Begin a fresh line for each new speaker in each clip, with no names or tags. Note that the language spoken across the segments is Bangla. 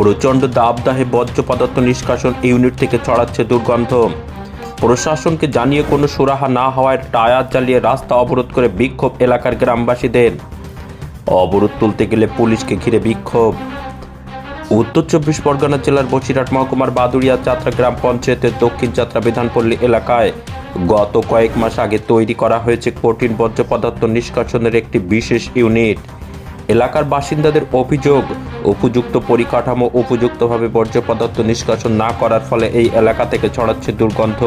প্রচণ্ড দাবদাহে বর্জ্য পদার্থ নিষ্কাশন ইউনিট থেকে ছড়াচ্ছে দুর্গন্ধ। প্রশাসনকে জানিয়ে কোনো সুরাহা না হওয়ায় টায়ার জ্বালিয়ে রাস্তা অবরোধ করে বিক্ষোভ এলাকার গ্রামবাসীদের। অবরোধ তুলতে গেলে পুলিশকে ঘিরে বিক্ষোভ। উত্তর চব্বিশ পরগনা জেলার বসিরহাট মহকুমার বাদুড়িয়া যাত্রা গ্রাম পঞ্চায়েতের দক্ষিণ যাত্রা বিধানপল্লী এলাকায় গত কয়েক মাস আগে তৈরি করা হয়েছে কঠিন বর্জ্য পদার্থ নিষ্কাশনের একটি বিশেষ ইউনিট। এলাকার বাসিন্দাদের অভিযোগ, উপযুক্ত পরিকাঠামো, উপযুক্তভাবে বর্জ্য পদার্থ নিষ্কাশন না করার ফলে এই এলাকা থেকে ছড়াচ্ছে দুর্গন্ধ।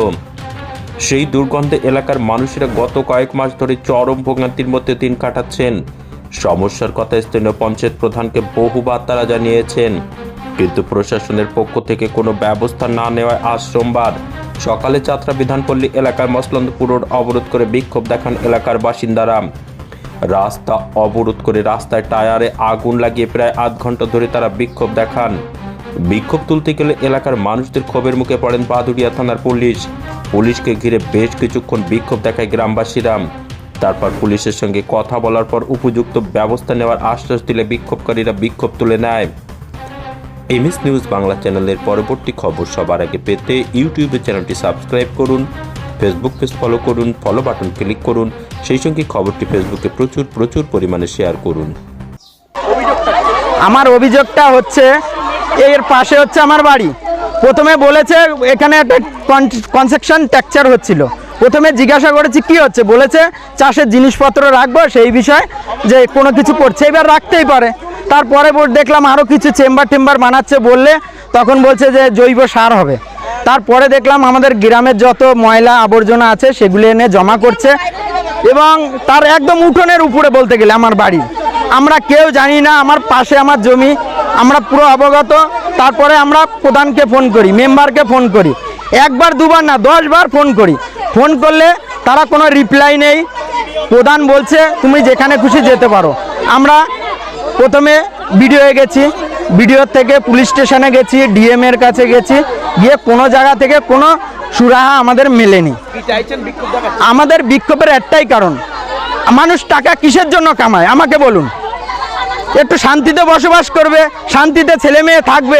সেই দুর্গন্ধে এলাকার মানুষেরা গত কয়েক মাস ধরে চরম ভোগান্তির মধ্যে দিন কাটাচ্ছেন। সমস্যার কথা স্থানীয় পঞ্চায়েত প্রধানকে বহুবার তারা জানিয়েছেন। কিন্তু প্রশাসনের পক্ষ থেকে কোনো ব্যবস্থা না নেওয়ায় আজ সোমবার সকালে যাত্রা বিধানপল্লী এলাকার মসলন্দপুর রোড অবরোধ করে বিক্ষোভ দেখান এলাকার বাসিন্দারা। রাস্তা অবরোধ করে রাস্তায় টায়ারে আগুন লাগিয়ে প্রায় আধ ঘণ্টা ধরে তারা বিক্ষোভ দেখান। বিক্ষোভ তুলতে গেলে এলাকার মানুষদের ক্ষোভের মুখে পড়েন বাদুড়িয়া থানার পুলিশ। পুলিশকে ঘিরে বেশ কিছুক্ষণ বিক্ষোভ দেখায় গ্রামবাসীরা। তারপর পুলিশের সঙ্গে কথা বলার পর উপযুক্ত ব্যবস্থা নেওয়ার আশ্বাস দিলে বিক্ষোভকারীরা বিক্ষোভ তুলে নেয়। এমএস নিউজ বাংলা চ্যানেলের পরবর্তী খবর সবার আগে পেতে ইউটিউবে চ্যানেলটি সাবস্ক্রাইব করুন, ফেসবুক পেজ ফলো করুন, ফলো বাটন ক্লিক করুন সেই সঙ্গে খবরটি ফেসবুকে প্রচুর প্রচুর পরিমাণে শেয়ার করুন।
আমার অভিযোগটা হচ্ছে, এর পাশে হচ্ছে আমার বাড়ি। প্রথমে বলেছে, এখানে একটা কনস্ট্রাকশন টেকচার হচ্ছিল। প্রথমে জিজ্ঞাসা করেছি, কি হচ্ছে? বলেছে, চাষের জিনিসপত্র রাখব, সেই বিষয় যে কোনো কিছু করছে এবার রাখতেই পারে। তারপরে দেখলাম আরও কিছু চেম্বার টেম্বার বানাচ্ছে বললে, তখন বলছে যে জৈব সার হবে। তারপরে দেখলাম আমাদের গ্রামের যত ময়লা আবর্জনা আছে, সেগুলি এনে জমা করছে। এবং তার একদম উঠোনের উপরে বলতে গেলে আমার বাড়ি। আমরা কেউ জানি না, আমার পাশে আমার জমি, আমরা পুরো অবগত। তারপরে আমরা প্রধানকে ফোন করি, মেম্বারকে ফোন করি। একবার, দুবার না দশ বার ফোন করি। ফোন করলে তারা কোনো রিপ্লাই নেই। প্রধান বলছে, তুমি যেখানে খুশি যেতে পারো। আমরা প্রথমে বিডিওয়ে গেছি। বিডিওর থেকে পুলিশ স্টেশনে গেছি ডিএম এর কাছে গেছি গিয়ে কোনো জায়গা থেকে কোনো সুরাহা আমাদের মেলেনি। আমাদের বিক্ষোভের একটাই কারণ মানুষ টাকা কিসের জন্য কামায়? আমাকে বলুন। একটু শান্তিতে বসবাস করবে শান্তিতে ছেলে মেয়ে থাকবে।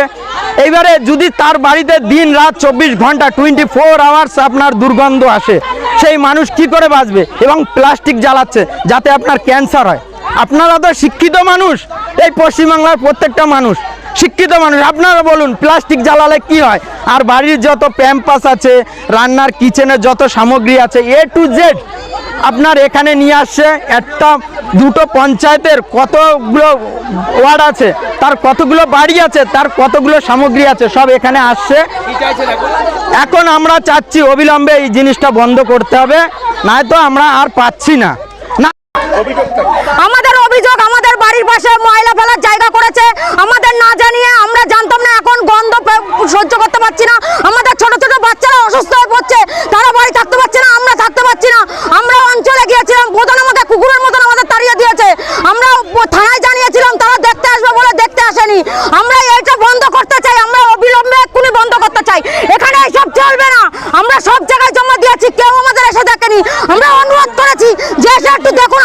এইবারে যদি তার বাড়িতে দিন রাত চব্বিশ ঘণ্টা টোয়েন্টি ফোর আওয়ার্স আপনার দুর্গন্ধ আসে সেই মানুষ কি করে বাঁচবে এবং প্লাস্টিক জ্বালাচ্ছে যাতে আপনার ক্যান্সার হয়? আপনারা তো শিক্ষিত মানুষ। এই পশ্চিমবাংলার প্রত্যেকটা মানুষ শিক্ষিত মানুষ। আপনারা বলুন, প্লাস্টিক জ্বালালে কি হয়? আর বাড়ির যত প্যাম্পাস আছে, রান্নার কিচেনের যত সামগ্রী আছে এ টু জেড আপনার এখানে নিয়ে আসছে একটা, দুটো পঞ্চায়েতের কতগুলো ওয়ার্ড আছে, তার কতগুলো বাড়ি আছে, তার কতগুলো সামগ্রী আছে, সব এখানে আসছে। এখন আমরা চাচ্ছি অবিলম্বে এই জিনিসটা বন্ধ করতে হবে, নয়তো আমরা আর পাচ্ছি না। না
আমাদের অভিযোগ আমাদের বাড়ির পাশে ময়লা ফেলার জায়গা করেছে আমাদের না জানিয়ে আমরা জানতাম না এখন গন্ধ পে- সহ্য করতে পারছি না আমাদের ছোট ছোট বাচ্চারা অসুস্থ হয়ে পড়ছে, তারা বাড়ি থাকতে পারছে না, আমরা থাকতে পারছি না। আমরা অঞ্চলে গিয়েছিলাম, প্রধান আমাকে, কুকুরের মতন আমাদের তাড়িয়ে দিয়েছে। আমরা থানায় জানিয়েছিলাম, তারা দেখতে আসবে বলে দেখতে আসেনি। আমরা এটা বন্ধ করতে চাই, আমরা অবিলম্বে এক্ষুনি বন্ধ করতে চাই। এখানে সব চলবে না। আমরা সব জায়গায় জমা দিয়েছি, কেউ আমাদের এসে দেখেনি। আমরা অনুরোধ করেছি, যে এসে একটু দেখুন